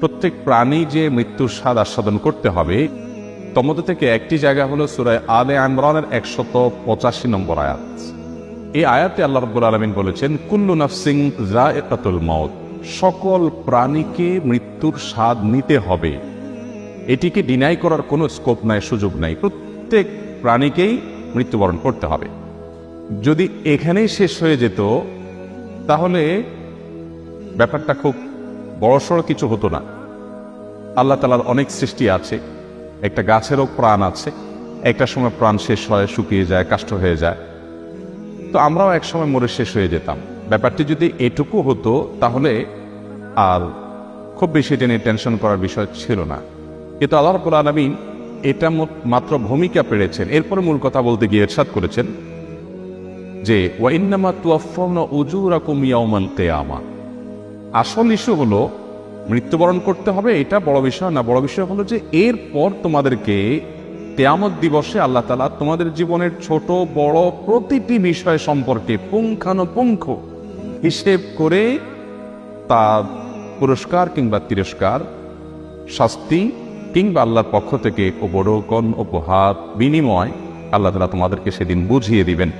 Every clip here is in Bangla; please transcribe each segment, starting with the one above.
প্রত্যেক প্রাণী যে মৃত্যুর স্বাদ আস্বাদন করতে হবে তমধ্যে থেকে একটি জায়গা হলো সুরায় আলে আনরানের একশত পঁচাশি নম্বর আয়াত। এই আয়াতে আল্লাহ রব্বুল আলমিন বলেছেন, কুল্লু নাফসিং জায়কাতুল মত সকল প্রাণীকে মৃত্যুর স্বাদ নিতে হবে। এটিকে ডিনাই করার কোনো স্কোপ নাই, সুযোগ নাই। প্রত্যেক প্রাণীকেই মৃত্যুবরণ করতে হবে। যদি এখানেই শেষ হয়ে যেত, তাহলে ব্যাপারটা খুব বড়সড় কিছু হতো না। আল্লাহ তালার অনেক সৃষ্টি আছে। একটা গাছেরও প্রাণ আছে। একটা সময় প্রাণ শেষ হয়, শুকিয়ে যায়, কাষ্ট হয়ে যায়। তো আমরাও এক সময় মরে শেষ হয়ে যেতাম। ব্যাপারটি যদি এটুকু হতো, তাহলে আর খুব বেশি এটা নিয়ে টেনশন করার বিষয় ছিল না। কিন্তু আল্লাহ রব্বুল আলমিন এটা মাত্র ভূমিকা পেরেছেন এরপরে মূল কথা বলতে গিয়ে এরশাদ করেছেন যে ওয়াইন্নামা তুয়াফাউনা উজুরাকুম ইয়াউমাল কিয়ামা। আসল ইস্যু হলো, মৃত্যুবরণ করতে হবে, এটা বড় বিষয় না। বড় বিষয় হলো যে, এরপর তোমাদেরকে তেয়ামত দিবসে আল্লাহ তালা তোমাদের জীবনের ছোট, বড় প্রতিটি বিষয় সম্পর্কে পুঙ্খানুপুঙ্খ হিসেব করে তা পুরস্কার কিংবা তিরস্কার, শাস্তি কিংবা আল্লাহর পক্ষ থেকে উপরোকন উপহার বিনিময় আল্লাহ তালা তোমাদেরকে সেদিন বুঝিয়ে দিবেন।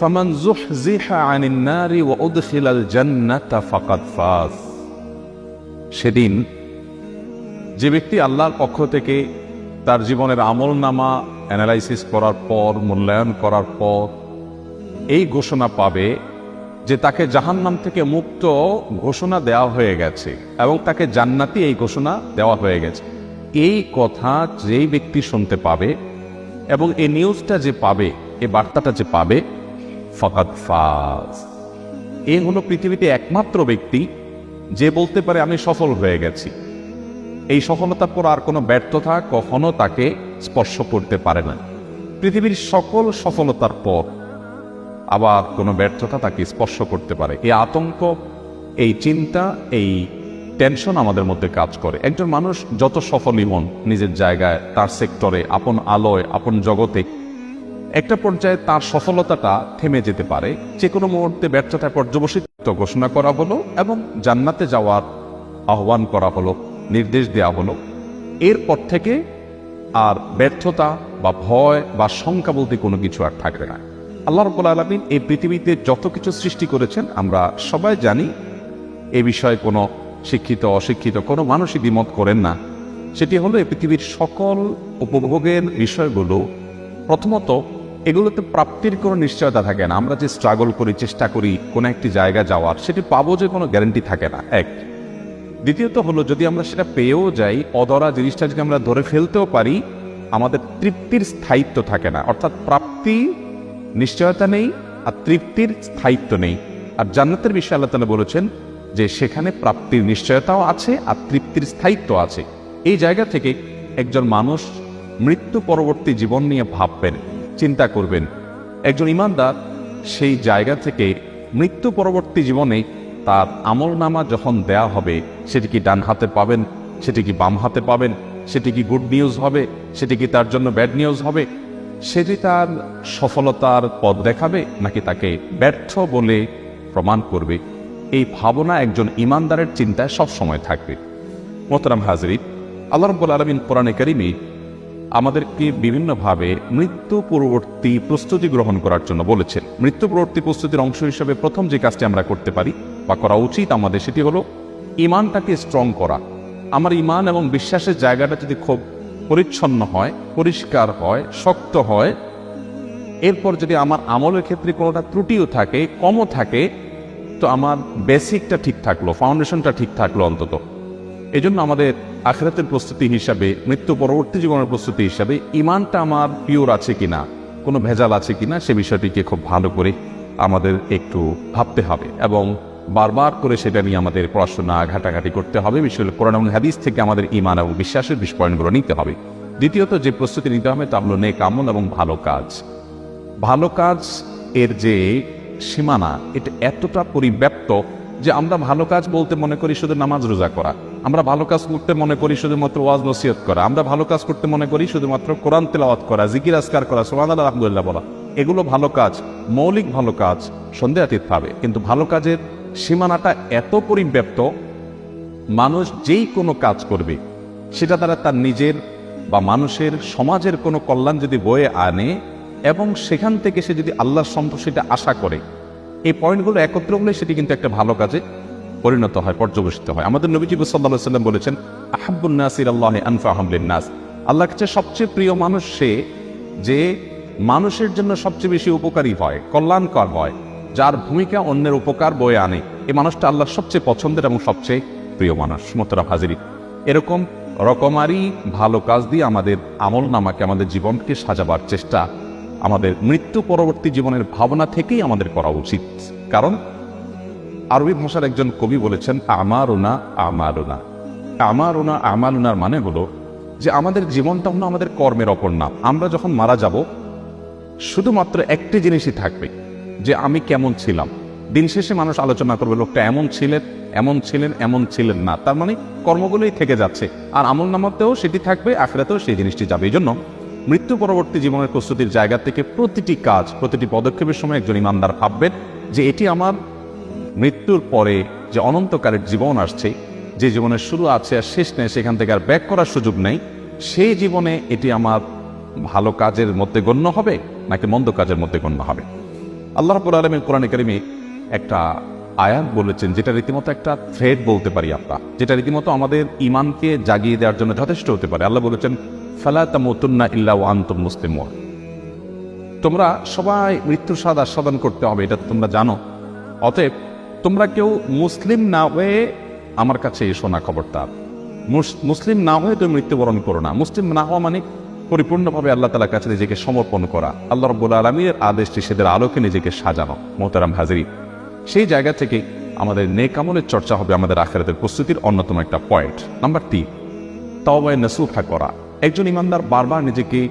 ফামান জুহজিহা আনিন নারি ওয়া উদখিলাল জান্নাতা ফাকাদ ফাজ সেদিন যে ব্যক্তি আল্লাহর পক্ষ থেকে তার জীবনের আমল নামা অ্যানালাইসিস করার পর, মূল্যায়ন করার পর এই ঘোষণা পাবে যে তাকে জাহান্নাম থেকে মুক্ত ঘোষণা দেওয়া হয়ে গেছে এবং তাকে জান্নাতি এই ঘোষণা দেওয়া হয়ে গেছে। এই কথা যেই ব্যক্তি শুনতে পাবে এবং এই নিউজটা যে পাবে, এই বার্তাটা যে পাবে ফকাত ফাজ। এ হলো পৃথিবীতে একমাত্র ব্যক্তি যে বলতে পারে, আমি সফল হয়ে গেছি। এই সফলতার পর আর কোনো ব্যর্থতা কখনো তাকে স্পর্শ করতে পারে না। পৃথিবীর সকল সফলতার পর আবার কোনো ব্যর্থতা তাকে স্পর্শ করতে পারে। এই আতঙ্ক, এই চিন্তা, এই টেনশন আমাদের মধ্যে কাজ করে। একজন মানুষ যত সফলই হন, নিজের জায়গায়, তার সেক্টরে, আপন আলোয়, আপন জগতে একটা পর্যায়ে তার সফলতাটা থেমে যেতে পারে। যে কোনো মুহূর্তে ব্যর্থতায় পর্যবসিত ঘোষণা করা হলো এবং জান্নাতে যাওয়ার আহ্বান করা হলো, নির্দেশ দেওয়া হলো। এরপর থেকে আর ব্যর্থতা বা ভয় বা শঙ্কা বলতে কোনো কিছু আর থাকবে না। আল্লাহ রব্বুল আলমিন এই পৃথিবীতে যত কিছু সৃষ্টি করেছেন, আমরা সবাই জানি এ বিষয়ে কোনো শিক্ষিত, অশিক্ষিত, কোনো মানুষই দ্বিমত করেন না। সেটি হলো এই পৃথিবীর সকল উপভোগের বিষয়গুলো প্রথমত এগুলোতে প্রাপ্তির কোনো নিশ্চয়তা থাকে না। আমরা যে স্ট্রাগল করি, চেষ্টা করি, কোনো একটি জায়গা যাওয়ার, সেটি পাবো যে কোনো গ্যারান্টি থাকে না। এক। দ্বিতীয়ত হলো, যদি আমরা সেটা পেয়েও যাই অদরা জিনিসটা যদি আমরা ধরে ফেলতেও পারি, আমাদের তৃপ্তির স্থায়িত্ব থাকে না। অর্থাৎ প্রাপ্তি নিশ্চয়তা নেই, আর তৃপ্তির স্থায়িত্ব নেই। আর জান্নাতের বিষয়ে আল্লাহ তালা বলেছেন যে, সেখানে প্রাপ্তির নিশ্চয়তাও আছে, আর তৃপ্তির স্থায়িত্ব আছে। এই জায়গা থেকে একজন মানুষ মৃত্যু পরবর্তী জীবন নিয়ে ভাববেন চিন্তা করবেন। একজন ইমানদার সেই জায়গা থেকে মৃত্যু পরবর্তী জীবনে তার আমল নামা যখন দেয়া হবে, সেটি কি ডান হাতে পাবেন, সেটি কি বাম হাতে পাবেন, সেটি কি গুড নিউজ হবে, সেটি কি তার জন্য ব্যাড নিউজ হবে, সেটি তার সফলতার পথ দেখাবে নাকি তাকে ব্যর্থ বলে প্রমাণ করবে? এই ভাবনা একজন ইমানদারের চিন্তায় সবসময় থাকবে। মোহতারাম হাজরিত আল্লাহ রব্বুল আলমিন কোরআনে কারিমে আমাদেরকে বিভিন্নভাবে মৃত্যু পূর্ববর্তী প্রস্তুতি গ্রহণ করার জন্য বলেছেন মৃত্যু পূর্ববর্তী প্রস্তুতির অংশ হিসেবে প্রথম যে কাজটি আমরা করতে পারি বা করা উচিত আমাদের সেটি হলো ইমানটাকে স্ট্রং করা। আমার ইমান এবং বিশ্বাসের জায়গাটা যদি খুব পরিচ্ছন্ন হয়, পরিষ্কার হয়, শক্ত হয়, এরপর যদি আমার আমলের ক্ষেত্রে কোনোটা ত্রুটিও থাকে, কমও থাকে, তো আমার বেসিকটা ঠিক থাকল ফাউন্ডেশনটা ঠিক থাকল অন্তত। এজন্য আমাদের আখেরাতের প্রস্তুতি হিসাবে, মৃত্যু পরবর্তী জীবনের প্রস্তুতি হিসাবে ইমানটা আমার পিওর আছে কিনা, কোনো ভেজাল আছে কিনা, সে বিষয়টিকে খুব ভালো করে আমাদের একটু ভাবতে হবে এবং বারবার করে সেটা নিয়ে আমাদের পড়াশোনা ঘাটাঘাটি করতে হবে। বিশেষ কোরআন এবং হাদিস থেকে আমাদের ইমান এবং বিশ্বাসের বিষয়গুলো নিতে হবে। দ্বিতীয়ত, যে প্রস্তুতি নিতে হবে তা হলো নেক আমল এবং ভালো কাজ। ভালো কাজ এর যে সীমানা, এটা এতটা পরিব্যাপ্ত যে আমরা ভালো কাজ বলতে মনে করি শুধু নামাজ রোজা করা। আমরা ভালো কাজ করতে মনে করি শুধুমাত্র ওয়াজ নসিহত করা। আমরা ভালো কাজ করতে মনে করি শুধুমাত্র কোরআন তেলাওয়াত করা, জিকির আসকার করা সোমান আল্লাহ আলহামদুলিল্লাহ বলা। এগুলো ভালো কাজ, মৌলিক ভালো কাজ সন্দেহাতীত পাবে কিন্তু ভালো কাজের সীমানাটা এত পরিব্যাপ্ত, মানুষ যেই কোনো কাজ করবে, সেটা তারা তার নিজের বা মানুষের সমাজের কোনো কল্যাণ যদি বয়ে আনে এবং সেখান থেকে সে যদি আল্লাহর সন্তোষিটা আশা করে, এই পয়েন্টগুলো একত্র হলে সেটি কিন্তু একটা ভালো কাজে পরিণত হয়, পর্যবেসিত হয়। আমাদের নবীজি সাল্লাম বলেছেন আহাবুল নাসির আল্লাহ আনফা আহমলিন নাস আল্লাহ কাছে সবচেয়ে প্রিয় মানুষ সে যে মানুষের জন্য সবচেয়ে বেশি উপকারী হয়, কল্যাণকর হয়, যার ভূমিকা অন্যের উপকার বয়ে আনে। এই মানুষটা আল্লাহর সবচেয়ে পছন্দের এবং সবচেয়ে প্রিয় মানুষ মোতরা হাজিরি এরকম রকমারি ভালো কাজ দিয়ে আমাদের আমল নামাকে, আমাদের জীবনকে সাজাবার চেষ্টা আমাদের মৃত্যু পরবর্তী জীবনের ভাবনা থেকেই আমাদের করা উচিত। কারণ আরবি ভাষার একজন কবি বলেছেন, আমারুনা আমারুনা। আমারুনা, আমারুনার মানে হলো যে আমাদের জীবনটা হলো আমাদের কর্মের অপর নাম। আমরা যখন মারা যাব, শুধুমাত্র একটি জিনিসই থাকবে, যে আমি কেমন ছিলাম। দিন শেষে মানুষ আলোচনা করবে, লোকটা এমন ছিলেন এমন ছিলেন এমন ছিলেন না। তার মানে কর্মগুলোই থেকে যাচ্ছে। আর আমল নামাতেও সেটি থাকবে আখড়াতেও সেই জিনিসটি যাবে। এই জন্য মৃত্যু পরবর্তী জীবনের প্রস্তুতির জায়গা থেকে প্রতিটি কাজ, প্রতিটি পদক্ষেপের সময় একজন ইমানদার ভাববেন যে, এটি আমার মৃত্যুর পরে যে অনন্তকালের জীবন আসছে, যে জীবনের শুরু আছে আর শেষ নেই, সেখান থেকে আর ব্যাক করার সুযোগ নেই, সেই জীবনে এটি আমার ভালো কাজের মধ্যে গণ্য হবে নাকি মন্দ কাজের মধ্যে গণ্য হবে? আল্লাহ রাব্বুল আলমীর কোরআন কারিমে একটা আয়াত বলেছেন, যেটা রীতিমতো একটা থ্রেড বলতে পারি আমরা, যেটা রীতিমতো আমাদের ইমানকে জাগিয়ে দেওয়ার জন্য যথেষ্ট হতে পারে। আল্লাহ বলেছেন, ফালা তামুতুন্না ইল্লা ওয়া আনতুম মুসলিমুন। তোমরা সবাই মৃত্যুর স্বাদ আস্বাদন করতে হবে, এটা তোমরা জানো। অতএব তোমরা কেউ মুসলিম না হয়ে আমার কাছে এসো না মুস- মুসলিম না হয়ে তুমি মৃত্যুবরণ করো না। মুসলিম না হওয়া মানে পরিপূর্ণভাবে আল্লাহ তালার কাছে নিজেকে সমর্পণ করা। আল্লাহ রব্বুল আলমীর আদেশ নিষেধের আলোকে নিজেকে সাজানো। মোহতারাম হাজিরি সেই জায়গা থেকে আমাদের নেক আমলের চর্চা হবে আমাদের আখেরাতের প্রস্তুতির অন্যতম একটা পয়েন্ট। নাম্বার তিন, তওবায় নসুখা করা। একজন ইমানদার বারবার নিজেকে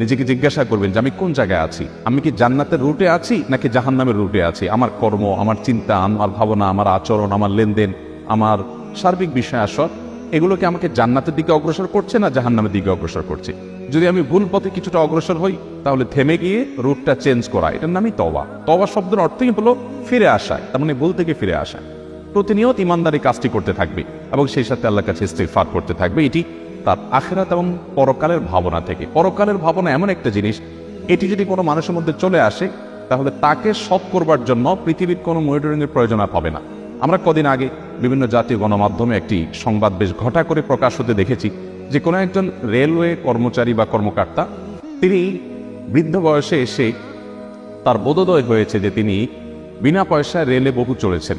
নিজেকে জিজ্ঞাসা করবেন যে আমি কোন জায়গায় আছি? আমি কি জান্নাতের রুটে আছি নাকি জাহান্নামের রুটে আছি? আমার কর্ম, আমার চিন্তা, আমার ভাবনা, আমার আচরণ, আমার লেনদেন, আমার সার্বিক বিষয় আসর এগুলোকে আমাকে জান্নাতের দিকে অগ্রসর করছে না জাহান্নামের দিকে অগ্রসর করছে? যদি আমি ভুল পথে কিছুটা অগ্রসর হই, তাহলে থেমে গিয়ে রুটটা চেঞ্জ করা, এটার নামই তবা তবা শব্দের অর্থই হলো ফিরে আসায় তার মানে ভুল থেকে ফিরে আসা। প্রতিনিয়ত ইমানদারি কাজটি করতে থাকবে এবং সেই সাথে আল্লাহর কাছে ইস্তেগফার করতে থাকবে, এটি তার আখেরাত এবং পরকালের ভাবনা থেকে। পরকালের ভাবনা এমন একটা জিনিস, এটি যদি কোনো মানুষের মধ্যে চলে আসে, তাহলে তাকে সৎ করবার জন্য পৃথিবীর কোনো মনিটরিংয়ের প্রয়োজন আর হবে না। আমরা কদিন আগে বিভিন্ন জাতীয় গণমাধ্যমে একটি সংবাদ বেশ ঘটা করে প্রকাশ হতে দেখেছি যে কোনো একজন রেলওয়ে কর্মচারী বা কর্মকর্তা, তিনি বৃদ্ধ বয়সে এসে তার বোধোদয় হয়েছে যে তিনি বিনা পয়সায় রেলে বহু চলেছেন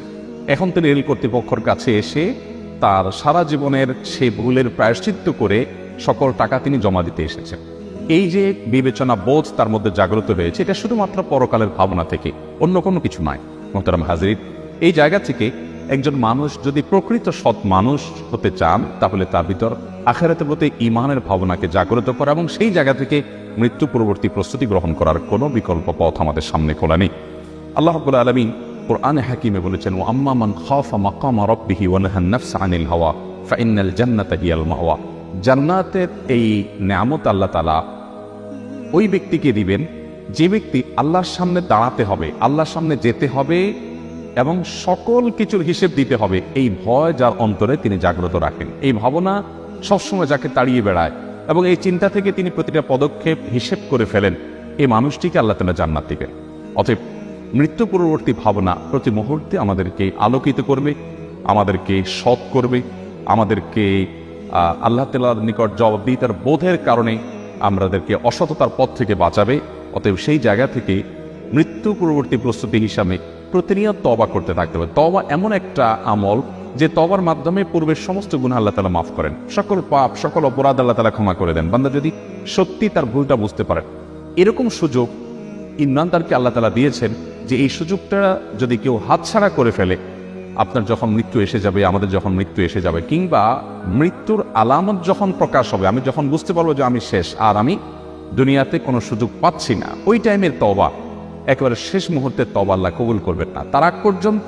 এখন তিনি রেল কর্তৃপক্ষের কাছে এসে তার সারা জীবনের সেই ভুলের প্রায়শ্চিত্ত করে সকল টাকা তিনি জমা দিতে এসেছেন। এই যে বিবেচনা বোধ তার মধ্যে জাগ্রত হয়েছে, এটা শুধুমাত্র পরকালের ভাবনা থেকে, অন্য কোনো কিছু নয়। মোহতারাম হাজির এই জায়গা থেকে একজন মানুষ যদি প্রকৃত সৎ মানুষ হতে চান, তাহলে তার ভিতর আখেরাতের প্রতি ইমানের ভাবনাকে জাগ্রত করা এবং সেই জায়গা থেকে মৃত্যু পূর্ববর্তী প্রস্তুতি গ্রহণ করার কোনো বিকল্প পথ আমাদের সামনে খোলা নেই। আল্লাহ রাব্বুল আলামিন কোরআনে হাকিমে বলেছেন ওয়া আম্মা মান খাফা মাকামা রাব্বিহি ওয়া নাহা নাফসা আনিল হাওয়া ফাইনাল জান্নাতা হিয়াল মাওয়া জান্নাতের এই নেয়ামত আল্লাহ তাআলা ওই ব্যক্তিকে দিবেন যে ব্যক্তি আল্লাহর সামনে দাঁড়াতে হবে আল্লাহর সামনে যেতে হবে এবং সকল কিছুর হিসেব দিতে হবে। এই ভয় যার অন্তরে তিনি জাগ্রত রাখেন। এই ভাবনা সবসময় যাকে তাড়িয়ে বেড়ায় এবং এই চিন্তা থেকে তিনি প্রতিটা পদক্ষেপ হিসেব করে ফেলেন। এই মানুষটিকে আল্লাহ তালা জান্নাত দিবেন। অতএব মৃত্যু পূর্ববর্তী ভাবনা প্রতি মুহূর্তে আমাদেরকে আলোকিত করবে, আমাদেরকে সৎ করবে, আমাদেরকে আল্লাহ তালার নিকট জবাবদিহিতার বোধের কারণে আমাদেরকে অসততার পথ থেকে বাঁচাবে। অতএব সেই জায়গা থেকে মৃত্যু পূর্ববর্তী প্রস্তুতি হিসাবে প্রতিনিয়ত তবা করতে থাকতে হবে। তবা এমন একটা আমল যে তবার মাধ্যমে পূর্বের সমস্ত গুণ আল্লাহ তালা মাফ করেন। সকল পাপ, সকল অপরাধ আল্লাহ তালা ক্ষমা করে দেন। বান্দা যদি সত্যি তার ভুলটা বুঝতে পারেন এরকম সুযোগ ইমরানদারকে আল্লাহ তালা দিয়েছেন। যে এই সুযোগটা যদি কেউ হাতছাড়া করে ফেলে, আপনার যখন মৃত্যু এসে যাবে, আমাদের যখন মৃত্যু এসে যাবে, কিংবা মৃত্যুর আলামত যখন প্রকাশ হবে, আমি যখন বুঝতে পারব যে আমি শেষ, আর আমি দুনিয়াতে কোনো সুযোগ পাচ্ছি না, ওই টাইমের তবা একেবারে শেষ মুহূর্তে তবা আল্লাহ কবুল করবেন না। তার আগ পর্যন্ত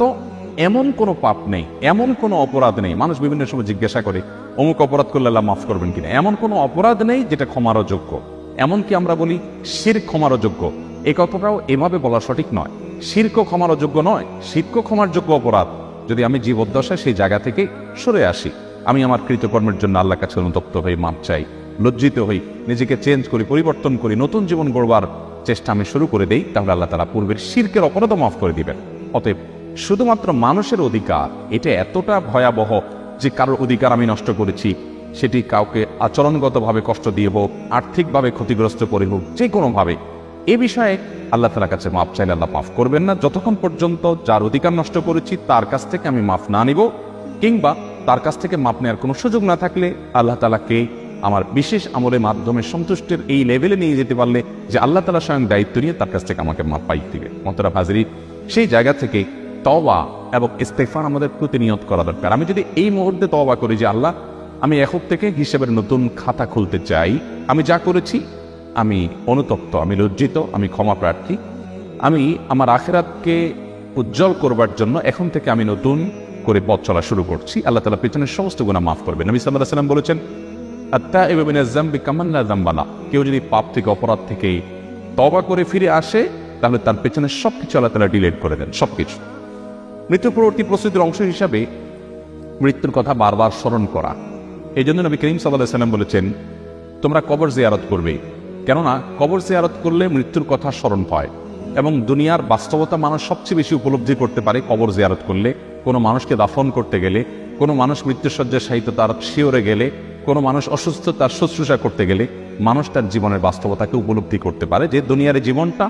এমন কোনো পাপ নেই, এমন কোনো অপরাধ নেই। মানুষ বিভিন্ন সময় জিজ্ঞাসা করে, অমুক অপরাধ করলে আল্লাহ মাফ করবেন কিনা? এমন কোনো অপরাধ নেই যেটা ক্ষমারও যোগ্য। এমনকি আমরা বলি, শির ক্ষমারও যোগ্য। এ কথাটাও এভাবে বলা সঠিক নয়। শির্ক ক্ষমার যোগ্য নয় শির্ক ক্ষমার যোগ্য অপরাধ। যদি আমি জীবদ্দশায় সেই জায়গা থেকে সরে আসি, আমি আমার কৃতকর্মের জন্য আল্লাহ কাছে অনুতপ্ত হয়ে মাপ চাই, লজ্জিত হই, নিজেকে চেঞ্জ করি, পরিবর্তন করি, নতুন জীবন গড়বার চেষ্টা আমি শুরু করে দেই, তাহলে আল্লাহ তালা পূর্বের শিরকের অপরাধ মাফ করে দিবেন। অতএব শুধুমাত্র মানুষের অধিকার, এটা এতটা ভয়াবহ যে কারোর অধিকার আমি নষ্ট করেছি, সেটি কাউকে আচরণগতভাবে কষ্ট দিয়ে হোক, আর্থিকভাবে ক্ষতিগ্রস্ত করে হোক যে কোনোভাবে এ বিষয়ে আল্লাহ তালার কাছে মাফ চাইলে আল্লাহ মাফ করবেন না। যতক্ষণ পর্যন্ত যার অধিকার নষ্ট করেছি, তার কাছ থেকে আমি মাফ না নিব কিংবা তার কাছ থেকে মাপ নেওয়ার কোনো সুযোগ না থাকলে আল্লাহ তালাকে আমার বিশেষ আমলের মাধ্যমে সন্তুষ্টের এই লেভেলে নিয়ে যেতে পারলে যে আল্লাহ তালা স্বয়ং দায়িত্ব নিয়ে তার কাছ থেকে আমাকে মাপ পাই দিবে। মতরা হাজরি, সেই জায়গা থেকে তওবা এবং ইস্তেফার আমাদের প্রতিনিয়ত করা দরকার। আমি যদি এই মুহূর্তে তওবা করি যে আল্লাহ, আমি এখন থেকে হিসেবের নতুন খাতা খুলতে চাই, আমি যা করেছি আমি অনুতপ্ত, আমি লজ্জিত, আমি ক্ষমা প্রার্থী। আমি আমার আখেরাতকে উজ্জ্বল করবার জন্য এখন থেকে আমি নতুন করে পথ চলা শুরু করছি। আল্লাহ তালা পেছনের সমস্ত গুণা মাফ করবে নবী সাল্লাহ সাল্লাম বলেছেন আত্মা এবং জাম্বি কামান্না জাম্বানা কেউ যদি পাপ থেকে, অপরাধ থেকে তবা করে ফিরে আসে, তাহলে তার পেছনে সবকিছু আল্লাহ তালা ডিলেট করে দেন, সবকিছু। মৃত্যু পরবর্তী প্রস্তুতির অংশ হিসাবে মৃত্যুর কথা বারবার স্মরণ করা। এই জন্য নবী করিম সাল্লাহ সাল্লাম বলেছেন, তোমরা কবর জিয়ারত করবে। কেননা কবর জিয়ারত করলে মৃত্যুর কথা স্মরণ হয় এবং দুনিয়ার বাস্তবতা মানুষ সবচেয়ে বেশি উপলব্ধি করতে পারে কবর জিয়ারত করলে। কোনো মানুষকে দাফন করতে গেলে, কোনো মানুষ মৃত্যুসজ্জার সাহিত্য তার শিওরে গেলে, কোনো মানুষ অসুস্থ তার শুশ্রূষা করতে গেলে, মানুষ তার জীবনের বাস্তবতাকে উপলব্ধি করতে পারে। যে দুনিয়ার জীবনটা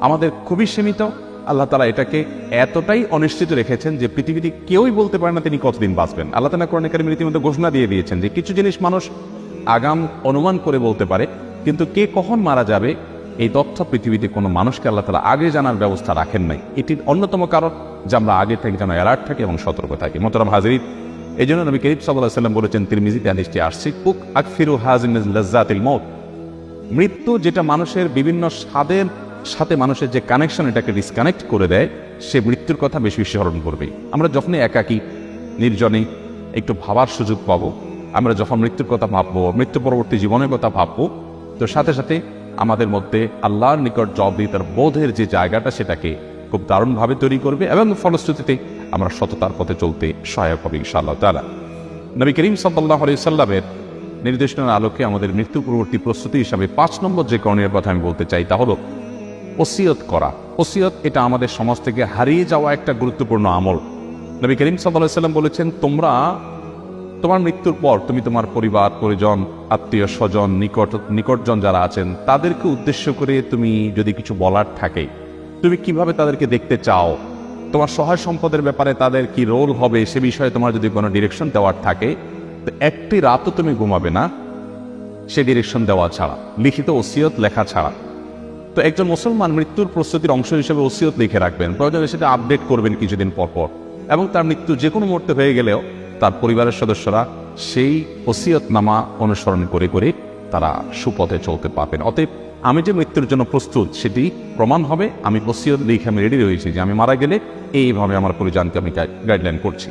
আমাদের খুবই সীমিত, আল্লাহ তালা এটাকে এতটাই অনিশ্চিত রেখেছেন যে পৃথিবীতে কেউই বলতে পারে না তিনি কতদিন বাঁচবেন। আল্লাহ তালা কোরআন কারিম রীতিমতো ঘোষণা দিয়ে দিয়েছেন যে কিছু জিনিস মানুষ আগাম অনুমান করে বলতে পারে কিন্তু কে কখন মারা যাবে, এই তথ্য পৃথিবীতে কোনো মানুষকে আল্লাহ তালা আগে জানার ব্যবস্থা রাখেন নাই। এটির অন্যতম কারণ যে আমরা আগে থেকে যেন অ্যালার্ট থাকি এবং সতর্ক থাকি। মোতরাম হাজির এই জন্য নবী করিম সাল্লাহ সাল্লাম বলেছেন, তিরমিজিতে হাদিসটি আসছে কুক আকফিরু হাজিন লজ্জাতিল মত মৃত্যু যেটা মানুষের বিভিন্ন স্বাদের সাথে মানুষের যে কানেকশন এটাকে ডিসকানেক্ট করে দেয়, সে মৃত্যুর কথা বেশি বেশি স্মরণ করবে আমরা যখনই একাকী, নির্জনে একটু ভাবার সুযোগ পাবো, আমরা যখন মৃত্যুর কথা ভাববো, মৃত্যু পরবর্তী জীবনের কথা ভাববো তো সাথে সাথে আমাদের মধ্যে আল্লাহর নিকট জবাবদিহিতার বোধের যে জায়গাটা সেটাকে খুব দারুণভাবে তৈরি করবে এবং ফলশ্রুতিতে আমরা সততার পথে চলতে সহায়ক হবে ইনশাআল্লাহ তালা নবী করিম সাল্লাহ আলি সাল্লামের নির্দেশনার আলোকে আমাদের মৃত্যু পূর্ববর্তী প্রস্তুতি হিসাবে পাঁচ নম্বর যে করণীয় কথা আমি বলতে চাই তা হলো ওসিয়ত করা। ওসিয়ত এটা আমাদের সমাজ থেকে হারিয়ে যাওয়া একটা গুরুত্বপূর্ণ আমল। নবী করিম সাল্লাহ সাল্লাম বলেছেন, তোমরা তোমার মৃত্যুর পর তুমি তোমার পরিবার, পরিজন, আত্মীয় স্বজন, নিকট, নিকটজন যারা আছেন, তাদেরকে উদ্দেশ্য করে তুমি যদি কিছু বলার থাকে, তুমি কীভাবে তাদেরকে দেখতে চাও? তোমার সহায় সম্পদের ব্যাপারে তাদের কি রোল হবে? সে বিষয়ে তোমার যদি কোনো ডিরেকশন দেওয়ার থাকে, তো একটি রাতও তুমি ঘুমাবে না। সে ডিরেকশন দেওয়া ছাড়া, লিখিত ওসিয়ত লেখা ছাড়া। তো একজন মুসলমান মৃত্যুর প্রস্তুতির অংশ হিসেবে ওসিয়ত লিখে রাখবেন। প্রয়োজনে সেটা আপডেট করবেন কিছুদিন পর পর। এবং তার মৃত্যু যে কোনো মুহূর্তে হয়ে গেলেও তার পরিবারের সদস্যরা সেই ওসিয়ত নামা অনুসরণ করে করে তারা সুপথে চলতে পারবেন। অতএব আমি যে মৃত্যুর জন্য প্রস্তুত, সেটি প্রমাণ হবে। আমি ওসিয়ত লিখে আমি রেডি রয়েছি যে আমি মারা গেলে এইভাবে আমার পরিজনকে আমি গাইডলাইন করছি।